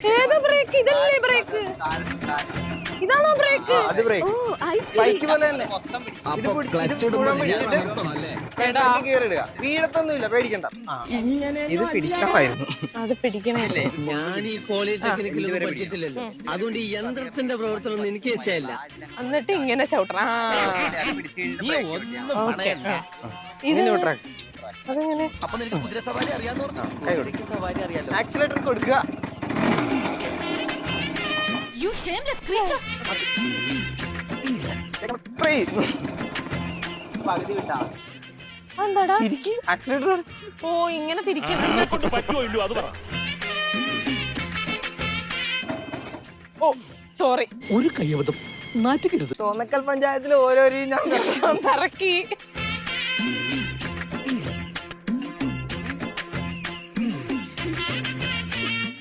ഏതാ ബ്രേക്ക് ഇതല്ലേ ബ്രേക്ക് ഇതാണോ ബ്രേക്ക് അത് ബ്രേക്ക് ബൈക്ക് പോലെ തന്നെ. ഇത് പിടി- ഇത് മുഴുവൻ പിടിച്ചിട്ട് എടാ. വീഴത്തൊന്നുമില്ല പേടിക്കണ്ട. ഇത് പിടിക്കണമായിരുന്നു അത് ഞാൻ ഈ പഠിച്ചിട്ടില്ലല്ലോ. അതുകൊണ്ട് ഈ യന്ത്രത്തിന്റെ പ്രവർത്തനം ഒന്നും എനിക്ക് വെച്ചല്ല എന്നിട്ട് ഇങ്ങനെ ചവിട്ടണം. ആ. ഇങ്ങനെ വിട്ടേക്ക്. അതെങ്ങനെ? ആക്സിലേറ്റർ കൊടുക്കുക. You shameless creature! Three. എന്താടാ ആക്സിലേറ്റർ ഓ ഇങ്ങനെ തിരിക്കണം ഓ സോറി ഒരു കയ്യബദ്ധം നാറ്റിക്കരുത്. തോന്നക്കൽ പഞ്ചായത്തിൽ ഓരോരോ ഞാൻ പറക്കി.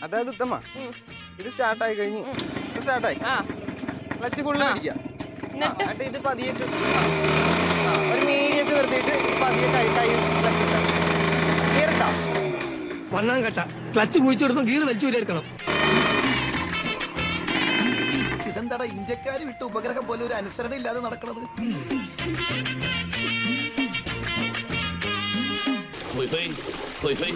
അതായത് ഉത്തമ്മ ഇത് സ്റ്റാർട്ട് ആയി കഴിഞ്ഞു സ്റ്റാർട്ടായി. ക്ലച്ച് ഫുള്ള് പിടിക്കുക എന്നിട്ട്? ഇത് പതിയെ ഒരു മീഡിയത്തിൽ നിർത്തിയിട്ട് പതിയെ കൈ കൈ ക്ലച്ച് ഒന്നാം കട്ട. ക്ലച്ച് കുഴിച്ചെടുപ്പം ഗീർ വലിച്ചു എടുക്കണം. ഇതെന്താടാ ഇന്ത്യക്കാര് വിട്ട ഉപഗ്രഹം പോലെ ഒരു അനുസരണ ഇല്ലാതെ നടക്കണത്? പോർഷെ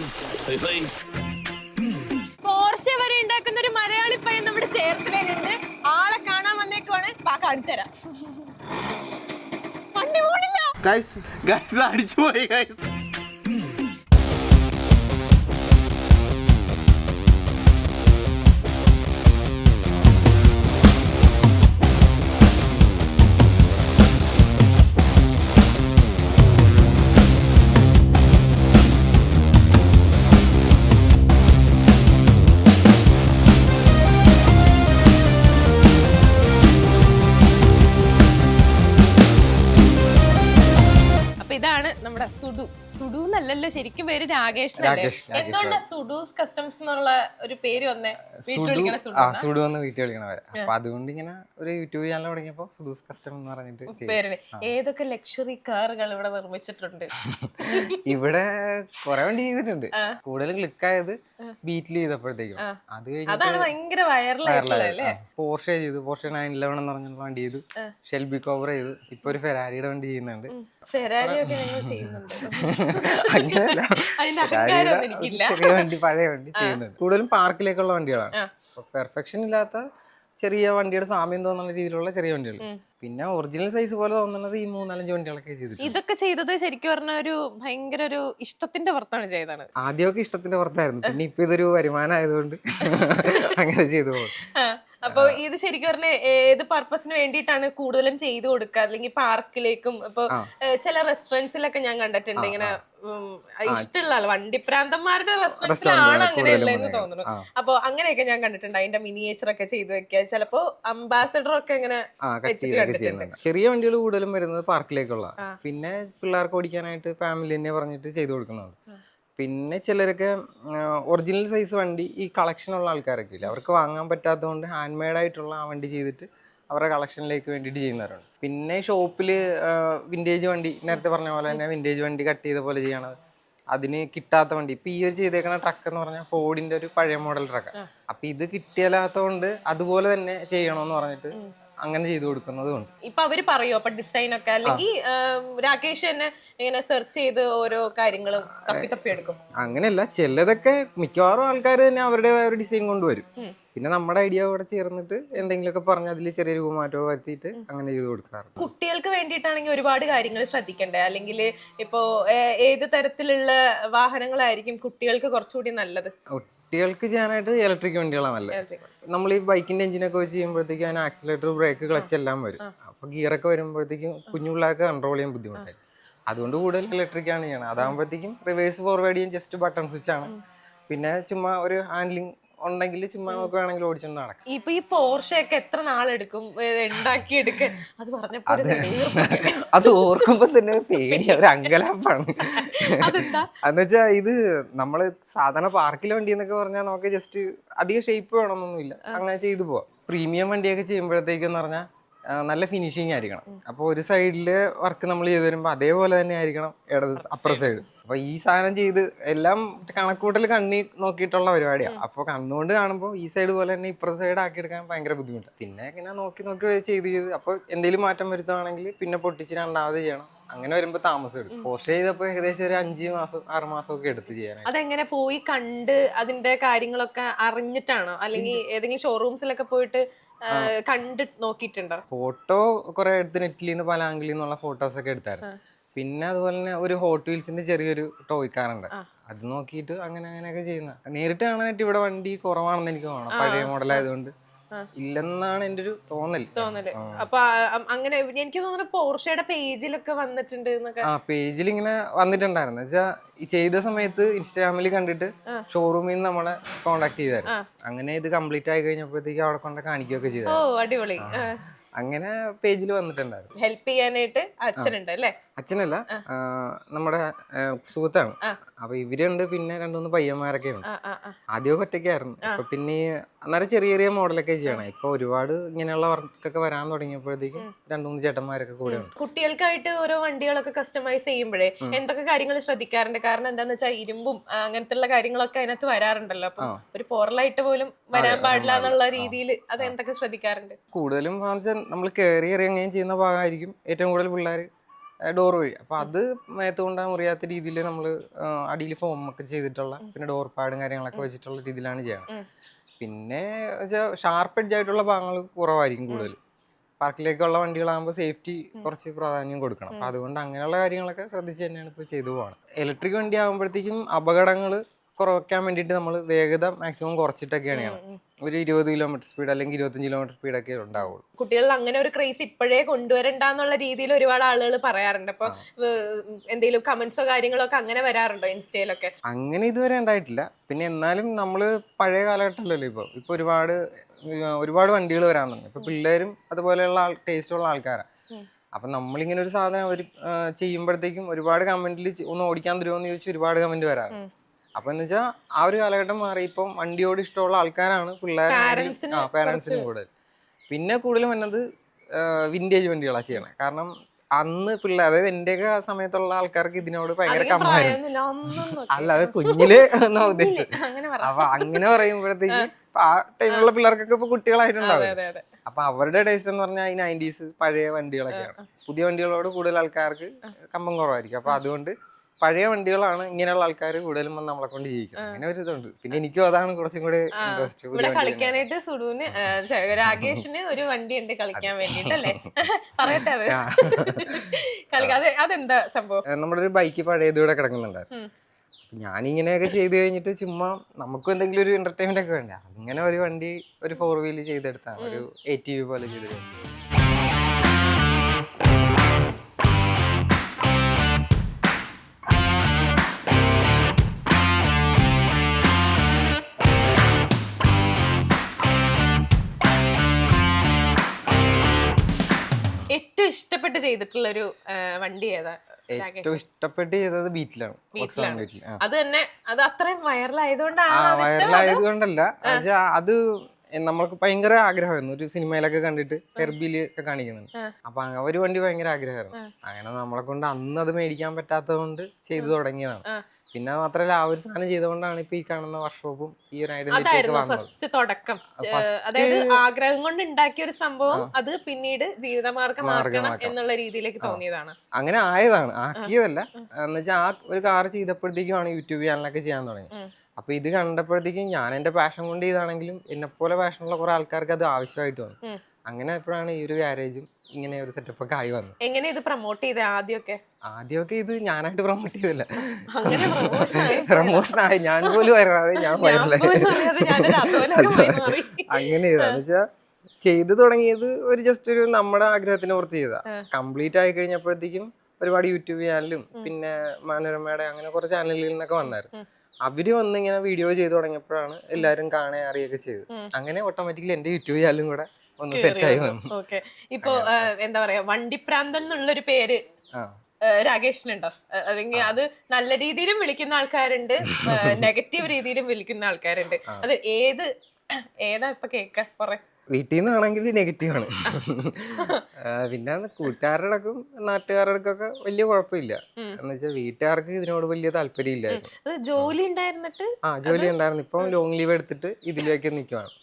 ഉണ്ടാക്കുന്ന ഒരു മലയാളി പയ്യൻ നമ്മുടെ ചേർത്തലയിലുണ്ട്. ആളെ കാണാൻ വന്നേക്കുവാണ്. പാ കാണിച്ചുതരാം വണ്ടി പോണില്ല അടിച്ചു പോയി സുഡു ശരിക്കും പേര് രാകേഷ്? രാകേഷ്, രാകേഷ് എന്തുകൊണ്ടാ സുഡൂസ് കസ്റ്റംസ് എന്നുള്ള ഒരു പേര് വന്നേ? വീട്ടിൽ വിളിക്കണ സുഡു ആ സുഡു വന്ന് വീട്ടിൽ വിളിക്കണവരെ അപ്പൊ അതുകൊണ്ട് ഇങ്ങനെ ഒരു യൂട്യൂബ് ചാനൽ തുടങ്ങിയപ്പോ സുഡൂസ് കസ്റ്റം എന്ന് പറഞ്ഞിട്ട് ചെയ്തു. പേരിന് ഏതൊക്കെ ലക്ഷറി കാറുകൾ ഇവിടെ നിർമ്മിച്ചിട്ടുണ്ട്? ഇവിടെ കുറെ വണ്ടി ചെയ്തിട്ടുണ്ട്. കൂടുതൽ ക്ലിക്ക് ആയത് ബീറ്റിൽ ചെയ്തപ്പോഴത്തേക്കും. അത് അതാണ് ഭയങ്കര വൈറലായിട്ടുള്ളത് അല്ലേ? പോർഷെ ചെയ്തു. പോർഷെ നയൻ ഇലവൻ എന്ന് പറഞ്ഞ വണ്ടി ചെയ്തു. ഷെൽബി കോവർ ചെയ്തു. ഇപ്പൊ ഒരു ഫെരാരിയുടെ വണ്ടി ചെയ്യുന്നുണ്ട്. ചെറിയ വണ്ടി പഴയ വണ്ടി ചെയ്യുന്നുണ്ട്. കൂടുതലും പാർക്കിലേക്കുള്ള വണ്ടികളാണ്. പെർഫെക്ഷൻ ഇല്ലാത്ത ചെറിയ വണ്ടിയുടെ സാമ്യം തോന്നുന്ന രീതിയിലുള്ള ചെറിയ വണ്ടികൾ. പിന്നെ ഒറിജിനൽ സൈസ് പോലെ തോന്നുന്നത് ഈ മൂന്നാലഞ്ച് വണ്ടികളൊക്കെ ചെയ്തിട്ടുണ്ട്. ഇതൊക്കെ ചെയ്തത് ശരിക്കും പറഞ്ഞ ഒരു ഭയങ്കര ഒരു ഇഷ്ടത്തിന്റെ പുറത്താണ് ചെയ്തതാണ് ആദ്യമൊക്കെ ഇഷ്ടത്തിന്റെ പുറത്തായിരുന്നു. പിന്നെ ഇപ്പൊ ഇതൊരു വരുമാനം ആയതുകൊണ്ട് അങ്ങനെ ചെയ്തു പോകും അപ്പൊ ഇത് ശരിക്കും പറഞ്ഞ ഏത് പർപ്പസിന് വേണ്ടിയിട്ടാണ് കൂടുതലും ചെയ്തു കൊടുക്കുക അല്ലെങ്കിൽ പാർക്കിലേക്കും ഇപ്പൊ ചില റെസ്റ്റോറന്റ്സിലൊക്കെ ഞാൻ കണ്ടിട്ടുണ്ട് ഇങ്ങനെ ഇഷ്ടമുള്ള ആൾ വണ്ടിപ്രാന്തന്മാരുടെ റെസ്റ്റോറൻസിലാണ് അങ്ങനെ ഉള്ളതെന്ന് തോന്നുന്നു. അപ്പൊ അങ്ങനെയൊക്കെ ഞാൻ കണ്ടിട്ടുണ്ട്. അതിന്റെ മിനിയേച്ചർ ഒക്കെ ചെയ്തു വെക്കുക ചിലപ്പോ അംബാസഡർ ഒക്കെ ഇങ്ങനെ ചെറിയ വണ്ടികൾ കൂടുതലും വരുന്നത് പാർക്കിലേക്കുള്ള. പിന്നെ പിള്ളേർക്ക് ഓടിക്കാനായിട്ട് ഫാമിലി തന്നെ പറഞ്ഞിട്ട് ചെയ്തു കൊടുക്കുന്നുണ്ട് പിന്നെ ചിലരൊക്കെ ഒറിജിനൽ സൈസ് വണ്ടി ഈ കളക്ഷൻ ഉള്ള ആൾക്കാരൊക്കെ ഇല്ല? അവർക്ക് വാങ്ങാൻ പറ്റാത്തതുകൊണ്ട് ഹാൻഡ് മെയ്ഡ് ആയിട്ടുള്ള ആ വണ്ടി ചെയ്തിട്ട് അവരുടെ കളക്ഷനിലേക്ക് വേണ്ടിയിട്ട് ചെയ്യുന്നവരുണ്ട് പിന്നെ ഷോപ്പിൽ വിന്റേജ് വണ്ടി നേരത്തെ പറഞ്ഞ പോലെ തന്നെ വിന്റേജ് വണ്ടി കട്ട് ചെയ്ത പോലെ ചെയ്യണത് അതിന് കിട്ടാത്ത വണ്ടി. ഇപ്പം ഈ ഒരു ചെയ്തേക്കുന്ന ട്രക്ക് എന്ന് പറഞ്ഞാൽ ഫോർഡിന്റെ ഒരു പഴയ മോഡൽ ട്രക്ക് അപ്പം ഇത് കിട്ടിയാലാത്തതുകൊണ്ട് അതുപോലെ തന്നെ ചെയ്യണമെന്ന് പറഞ്ഞിട്ട് അങ്ങനെ ചെയ്തു കൊടുക്കുന്നതും ഇപ്പൊ അവർ പറയോ? അപ്പൊ ഡിസൈൻ ഒക്കെ അല്ലെങ്കിൽ രാകേഷ് തന്നെ ഇങ്ങനെ സെർച്ച് ചെയ്ത് ഓരോ കാര്യങ്ങളും തപ്പി തപ്പി എടുക്കും. അങ്ങനെയല്ല ചിലതൊക്കെ മിക്കവാറും ആൾക്കാർ തന്നെ അവരുടേതായ ഒരു ഡിസൈൻ കൊണ്ടുവരും. പിന്നെ നമ്മുടെ ഐഡിയ കൂടെ ചേർന്നിട്ട് എന്തെങ്കിലുമൊക്കെ പറഞ്ഞ് അതിൽ ചെറിയ രൂപമാറ്റോ വരുത്തിയിട്ട് അങ്ങനെ ചെയ്ത് കൊടുക്കാറുണ്ട്. കുട്ടികൾക്ക് വേണ്ടിയിട്ടാണെങ്കിൽ ഒരുപാട് കാര്യങ്ങൾ ശ്രദ്ധിക്കണ്ടേ? അല്ലെങ്കിൽ ഇപ്പോ ഏത് തരത്തിലുള്ള വാഹനങ്ങളായിരിക്കും കുട്ടികൾക്ക് കുറച്ചുകൂടി നല്ലത്? കുട്ടികൾക്ക് ചെയ്യാനായിട്ട് ഇലക്ട്രിക് വണ്ടികളാണ് നല്ലത്. നമ്മൾ ഈ ബൈക്കിന്റെ എഞ്ചിനൊക്കെ വെച്ച് ചെയ്യുമ്പോഴത്തേക്കും അതിന് ആക്സിലേറ്റർ ബ്രേക്ക് ക്ലച്ച് എല്ലാം വരും. അപ്പൊ ഗിയറൊക്കെ വരുമ്പോഴത്തേക്കും കുഞ്ഞു പിള്ളേർക്ക് കൺട്രോൾ ചെയ്യാൻ ബുദ്ധിമുട്ടായി. അതുകൊണ്ട് കൂടുതൽ ഇലക്ട്രിക് ആണ് ചെയ്യണം അതാകുമ്പോഴത്തേക്കും റിവേഴ്സ് ഫോർവേഡ് ചെയ്യാൻ ജസ്റ്റ് ബട്ടൺ സ്വിച്ച് ആണ്. പിന്നെ ചുമ്മാ ഒരു ഹാൻഡ്ലിംഗ് ഉണ്ടെങ്കിൽ ചുമ്മാ നോക്കുകയാണെങ്കിൽ ഓടിച്ചോണ്ട് നടക്കാം. ഇപ്പൊ ഈ പോർഷയൊക്കെ എത്ര നാളെടുക്കും? ഉണ്ടാക്കി എടുക്ക അത് പറഞ്ഞപ്പോ ഒരു. അത്. ഓർക്കുമ്പോ തന്നെ പേടി ഒരു അങ്കലാപ്പാണ്. അതെന്താ? എന്ന് വെച്ചാ ഇത് നമ്മൾ സാധാരണ പാർക്കിലെ വണ്ടി എന്നൊക്കെ പറഞ്ഞാൽ നമുക്ക് ജസ്റ്റ് അധികം ഷേപ്പ് വേണമെന്നൊന്നുമില്ല അങ്ങനെ ചെയ്തു പോവാം. പ്രീമിയം വണ്ടിയൊക്കെ ചെയ്യുമ്പോഴത്തേക്കെന്ന് പറഞ്ഞാൽ നല്ല ഫിനിഷിങ് ആയിരിക്കണം. അപ്പോൾ ഒരു സൈഡിൽ വർക്ക് നമ്മൾ ചെയ്തു വരുമ്പോൾ അതേപോലെ തന്നെ ആയിരിക്കണം ഇടത് അപ്പുറ സൈഡ് അപ്പൊ ഈ സാധനം ചെയ്ത് എല്ലാം കണക്കൂട്ടൽ കണ്ണി നോക്കിയിട്ടുള്ള പരിപാടിയാണ് അപ്പോൾ കണ്ണുകൊണ്ട് കാണുമ്പോൾ ഈ സൈഡ് പോലെ തന്നെ ഇപ്പുറ സൈഡ് ആക്കി എടുക്കാൻ ഭയങ്കര ബുദ്ധിമുട്ടാണ് പിന്നെ ഇങ്ങനെ നോക്കി നോക്കി ചെയ്ത് ചെയ്ത് അപ്പോൾ എന്തെങ്കിലും മാറ്റം വരുത്തുവാണെങ്കിൽ പിന്നെ പൊട്ടിച്ച് രണ്ടാമത് ചെയ്യണം. അങ്ങനെ വരുമ്പോ താമസം എടുക്കും. പോസ്റ്റ് ചെയ്തപ്പോ ഏകദേശം ഒരു അഞ്ച് മാസം ആറ് മാസം ഒക്കെ എടുത്ത് ചെയ്യാൻ അതെങ്ങനെ പോയി കണ്ട് അതിന്റെ കാര്യങ്ങളൊക്കെ അറിഞ്ഞിട്ടാണോ? അല്ലെങ്കിൽ ഏതെങ്കിലും ഷോറൂംസിലൊക്കെ പോയിട്ട് കണ്ട് നോക്കിയിട്ടുണ്ടോ? ഫോട്ടോ കുറെ എടുത്ത് നെറ്റിൽ നിന്ന് പല ആംഗിളിൽ നിന്നുള്ള ഫോട്ടോസ് ഒക്കെ എടുത്തായിരുന്നു. പിന്നെ അതുപോലെ തന്നെ ഒരു ഹോട്ട് വീൽസിന്റെ ചെറിയൊരു ടോയ് കാറുണ്ട് അത് നോക്കിയിട്ട് അങ്ങനെ അങ്ങനെയൊക്കെ ചെയ്യുന്ന. നേരിട്ട് കാണാനായിട്ട് ഇവിടെ വണ്ടി കുറവാണെന്ന് എനിക്ക് തോന്നണം പഴയ മോഡൽ ആയതുകൊണ്ട്. ഇല്ലെന്നാണ് എന്റെ ഒരു തോന്നൽ തോന്നൽ. അപ്പൊ അങ്ങനെ എനിക്ക് തോന്നുന്നു പോർഷയുടെ പേജിലൊക്കെ വന്നിട്ടുണ്ട് ആ പേജിൽ ഇങ്ങനെ വന്നിട്ടുണ്ടായിരുന്നു വെച്ചാ ഈ ചെയ്ത സമയത്ത് ഇൻസ്റ്റാഗ്രാമിൽ കണ്ടിട്ട് ഷോറൂമിൽ നിന്ന് നമ്മളെ കോണ്ടാക്ട് ചെയ്തായിരുന്നു. അങ്ങനെ ഇത് കംപ്ലീറ്റ് ആയി കഴിഞ്ഞപ്പോഴത്തേക്ക് അവിടെ കൊണ്ട് കാണിക്കുകയൊക്കെ ഓ അടിപൊളി. അങ്ങനെ പേജിൽ വന്നിട്ടുണ്ടായിരുന്നു. ഹെൽപ്പ് ചെയ്യാനായിട്ട് അച്ഛനുണ്ട് അല്ലേ? അച്ഛനല്ല നമ്മുടെ സുഹൃത്താണ്. അപ്പൊ ഇവരുണ്ട് പിന്നെ രണ്ടുമൂന്ന് പയ്യന്മാരൊക്കെ ഉണ്ട് ആദ്യമൊക്കെ ഒറ്റയ്ക്കായിരുന്നു. അപ്പൊ പിന്നെ അന്നേരം ചെറിയ ചെറിയ മോഡലൊക്കെ ചെയ്യണം. ഇപ്പൊ ഒരുപാട് ഇങ്ങനെയുള്ള വർക്കൊക്കെ വരാൻ തുടങ്ങിയപ്പോഴത്തേക്കും രണ്ടുമൂന്ന് ചേട്ടന്മാരൊക്കെ കൂടെ ഉണ്ട്. കുട്ടികൾക്കായിട്ട് ഓരോ വണ്ടികളൊക്കെ കസ്റ്റമൈസ് ചെയ്യുമ്പോഴേ എന്തൊക്കെ കാര്യങ്ങൾ ശ്രദ്ധിക്കാറുണ്ട്? കാരണം എന്താന്ന് വെച്ചാൽ ഇരുമ്പും അങ്ങനത്തെ ഉള്ള കാര്യങ്ങളൊക്കെ അതിനകത്ത് വരാറുണ്ടല്ലോ. അപ്പൊ ഒരു പോറലായിട്ട് പോലും വരാൻ പാടില്ല എന്നുള്ള രീതിയിൽ അത് എന്തൊക്കെ ശ്രദ്ധിക്കാറുണ്ട്? കൂടുതലും നമ്മൾ കയറി ഇറങ്ങുകയും ചെയ്യുന്ന ഭാഗമായിരിക്കും. ഏറ്റവും കൂടുതൽ പിള്ളേർ ഡോർ വഴി. അപ്പൊ അത് മേത്ത് കൊണ്ടാൻ മുറിയാത്ത രീതിയിൽ നമ്മൾ അടിയിൽ ഫോം ഒക്കെ ചെയ്തിട്ടുള്ള പിന്നെ ഡോർ പാടും കാര്യങ്ങളൊക്കെ വെച്ചിട്ടുള്ള രീതിയിലാണ് ചെയ്യണം പിന്നെ വെച്ചാൽ ഷാർപ്പ് എഡ്ജ് ആയിട്ടുള്ള ഭാഗങ്ങൾ കുറവായിരിക്കും കൂടുതൽ പാർക്കിലേക്കുള്ള വണ്ടികളാകുമ്പോൾ സേഫ്റ്റി കുറച്ച് പ്രാധാന്യം കൊടുക്കണം. അപ്പൊ അതുകൊണ്ട് അങ്ങനെയുള്ള കാര്യങ്ങളൊക്കെ ശ്രദ്ധിച്ച് തന്നെയാണ് ഇപ്പൊ ചെയ്തു പോകണം ഇലക്ട്രിക് വണ്ടി ആകുമ്പോഴത്തേക്കും അപകടങ്ങൾ കുറയ്ക്കാൻ വേണ്ടിയിട്ട് നമ്മൾ വേഗത മാക്സിമം കുറച്ചിട്ടൊക്കെയാണ് ചെയ്യണം ഒരു ഇരുപത് കിലോമീറ്റർ സ്പീഡ് അല്ലെങ്കിൽ ഇരുപത്തഞ്ച് കിലോമീറ്റർ സ്പീഡ് ഒക്കെ ഉണ്ടാവുള്ളൂ. കുട്ടികളിൽ അങ്ങനെ ഒരു ക്രേസ് ഇപ്പോഴേ കൊണ്ടുവരണ്ട എന്നുള്ള രീതിയിൽ ഒരുപാട് ആളുകൾ പറയാറുണ്ട്. അപ്പൊ എന്തെങ്കിലും കമന്റ്സോ കാര്യങ്ങളോ ഒക്കെ അങ്ങനെ വരാറുണ്ടോ ഇൻസ്റ്റയിലൊക്കെ? അങ്ങനെ ഇതുവരെ ഉണ്ടായിട്ടില്ല. പിന്നെ എന്നാലും നമ്മൾ പഴയ കാലഘട്ടമല്ലല്ലോ ഇപ്പോൾ ഇപ്പോൾ ഒരുപാട് ഒരുപാട് വണ്ടികൾ വരാൻ തുടങ്ങി. ഇപ്പൊ പിള്ളേരും അതുപോലെയുള്ള ആൾ ടേസ്റ്റുള്ള ആൾക്കാരാണ് അപ്പം നമ്മളിങ്ങനെ ഒരു സാധനം ഒരു ചെയ്യുമ്പോഴത്തേക്കും ഒരുപാട് കമന്റിൽ ഒന്ന് ഓടിക്കാൻ തരുമോ എന്ന് ചോദിച്ചു ഒരുപാട് കമന്റ് വരാറുണ്ട് അപ്പൊ എന്ന് വെച്ചാൽ ആ ഒരു കാലഘട്ടം മാറി. ഇപ്പം വണ്ടിയോട് ഇഷ്ടമുള്ള ആൾക്കാരാണ് പിള്ളേർ പാരന്റ്സിന് കൂടുതൽ. പിന്നെ കൂടുതലും വന്നത് വിന്റേജ് വണ്ടികളാണ് ചെയ്യണേ കാരണം അന്ന് പിള്ളേർ അതായത് എന്റെയൊക്കെ ആ സമയത്തുള്ള ആൾക്കാർക്ക് ഇതിനോട് ഭയങ്കര കമ്പായിരുന്നു. അല്ല അത് കുഞ്ഞിൽ എന്നാ ഉദ്ദേശിച്ചത്. അപ്പൊ അങ്ങനെ പറയുമ്പോഴത്തേക്ക് ആ. ടൈമിലുള്ള പിള്ളേർക്കൊക്കെ ഇപ്പൊ കുട്ടികളായിട്ടുണ്ടാവും അപ്പൊ അവരുടെ ടേസ്റ്റ് എന്ന് പറഞ്ഞാൽ ഈ നയന്റീസ് പഴയ വണ്ടികളൊക്കെയാണ്. പുതിയ വണ്ടികളോട് കൂടുതൽ ആൾക്കാർക്ക് കമ്പം കുറവായിരിക്കും. അപ്പൊ അതുകൊണ്ട് പഴയ വണ്ടികളാണ് ഇങ്ങനെയുള്ള ആൾക്കാർ കൂടുതലും വന്ന് നമ്മളെ കൊണ്ട് ജീവിക്കുന്നത് അങ്ങനെ ഒരു ഇതുണ്ട് പിന്നെ എനിക്കും അതാണ് കുറച്ചും കൂടി ഇവിടെ കളിക്കാനായിട്ട് സുഡുവിന് രാകേഷിന് ഒരു വണ്ടി ഉണ്ട് കളിക്കാൻ വേണ്ടിട്ടല്ലേ പറയട്ടെ അത്. അതെന്താ സംഭവം? നമ്മുടെ ഒരു ബൈക്ക് പഴയത് ഇവിടെ കിടക്കുന്നുണ്ടായിരുന്നു. ഞാൻ ഞാനിങ്ങനെയൊക്കെ ചെയ്ത് കഴിഞ്ഞിട്ട് ചുമ്മാ നമുക്കും എന്തെങ്കിലും ഒരു എന്റർടൈൻമെന്റ് ഒക്കെ വേണ്ടേ? അങ്ങനെ ഒരു വണ്ടി ഒരു ഫോർ വീൽ ചെയ്തെടുത്താണ് ഒരു എ ടി വി പോലെ ചെയ്തെടുത്തു ഇഷ്ടപ്പെട്ട് ചെയ്തിട്ടുള്ള ഒരു വണ്ടി ഏതാ? ഏറ്റവും ഇഷ്ടപ്പെട്ട് ചെയ്തത് ബീറ്റിലാണ് അത് തന്നെ അത് അത്രയും വൈറലായതുകൊണ്ടാണ് വൈറലായതുകൊണ്ടല്ല. പക്ഷെ അത് നമ്മൾക്ക് ഭയങ്കര ആഗ്രഹമായിരുന്നു. ഒരു സിനിമയിലൊക്കെ കണ്ടിട്ട് ഹെർബിൽ ഒക്കെ കാണിക്കുന്നുണ്ട് അപ്പൊ ഒരു വണ്ടി ഭയങ്കര ആഗ്രഹമായിരുന്നു. അങ്ങനെ നമ്മളെ കൊണ്ട് അന്ന് അത് മേടിക്കാൻ പറ്റാത്തത് കൊണ്ട് ചെയ്തു തുടങ്ങിയതാണ്. പിന്നെ മാത്രല്ല ആ ഒരു സാധനം ചെയ്തുകൊണ്ടാണ് ഇപ്പൊ ഈ കാണുന്ന വർക്ക്ഷോപ്പും ഈ ഒരു അതായിരുന്നു ഫസ്റ്റ് തുടക്കം. അതായത് ആഗ്രഹം കൊണ്ട് ഉണ്ടാക്കിയ ഒരു സംഭവം അത് പിന്നീട് ജീവിതമാർഗമാക്കണം എന്നുള്ള രീതിയിലേക്ക് തോന്നിയതാണ്. അങ്ങനെ ആയതാണ്. ആക്കിയതല്ല. എന്നുവെച്ചാൽ ആ ഒരു കാർ ചെയ്തപ്പോഴത്തേക്കുമാണ് യൂട്യൂബ് ചാനലൊക്കെ ചെയ്യാൻ തുടങ്ങി. അപ്പൊ ഇത് കണ്ടപ്പോഴത്തേക്കും ഞാൻ എന്റെ പാഷൻ കൊണ്ട് ചെയ്താണെങ്കിലും എന്നെ പോലെ പാഷനുള്ള കുറെ ആൾക്കാർക്ക് അത് ആവശ്യമായിട്ട് വന്നു. അങ്ങനെ എപ്പോഴാണ് ഈ ഒരു ഗാരേജും ഇങ്ങനെ ഒരു സെറ്റപ്പ് ഒക്കെ ആയി വന്നത്. എങ്ങനെ ഇത് പ്രൊമോട്ട് ചെയ്തേ ആദ്യമൊക്കെ? ആദ്യമൊക്കെ ഇത് ഞാനായിട്ട് പ്രൊമോട്ട് ചെയ്തില്ല. പ്രൊമോഷൻ ആയി. ഞാൻ പോലും വരാതെ ഞാൻ. അങ്ങനെ ചെയ്താന്ന് വെച്ചാ ചെയ്തു തുടങ്ങിയത് ഒരു ജസ്റ്റ് ഒരു നമ്മുടെ ആഗ്രഹത്തിന് പുറത്ത് ചെയ്താ കംപ്ലീറ്റ് ആയി കഴിഞ്ഞപ്പോഴത്തേക്കും ഒരുപാട് യൂട്യൂബ് ചാനലും പിന്നെ മനോരമയുടെ അങ്ങനെ കുറെ ചാനലുകളിൽ നിന്നൊക്കെ വന്നായിരുന്നു. അവർ വന്ന് ഇങ്ങനെ വീഡിയോ ചെയ്തു തുടങ്ങിയപ്പോഴാണ് എല്ലാരും കാണാൻ അറിയൊക്കെ ചെയ്തത്. അങ്ങനെ ഓട്ടോമാറ്റിക്കലി എന്റെ യൂട്യൂബ് ചാനലും കൂടെ ഒന്ന് വന്നു. ഓക്കെ. ഇപ്പൊ എന്താ പറയാ വണ്ടിപ്രാന്തൻ എന്നുള്ളൊരു പേര് രാകേഷിനുണ്ടോ? അല്ലെങ്കിൽ അത് നല്ല രീതിയിലും വിളിക്കുന്ന ആൾക്കാരുണ്ട് നെഗറ്റീവ് രീതിയിലും വിളിക്കുന്ന ആൾക്കാരുണ്ട്. അത് ഏത് ഏതാ ഇപ്പൊ കേക്ക കൊറേ. വീട്ടിൽ നിന്നാണെങ്കിൽ നെഗറ്റീവ് ആണ് പിന്നെ കൂട്ടുകാരുടെ അടുക്കും നാട്ടുകാരുടെ അടുക്കൊക്കെ വലിയ കുഴപ്പമില്ല. എന്ന് വെച്ചാൽ വീട്ടുകാർക്ക് ഇതിനോട് വലിയ താല്പര്യം ഇല്ലായിരുന്നു ജോലി ഉണ്ടായിരുന്നിട്ട് ആ ജോലി ഉണ്ടായിരുന്നു. ഇപ്പം ലോങ് ലീവ് എടുത്തിട്ട് ഇതിലേക്ക് നിൽക്കുവാണ്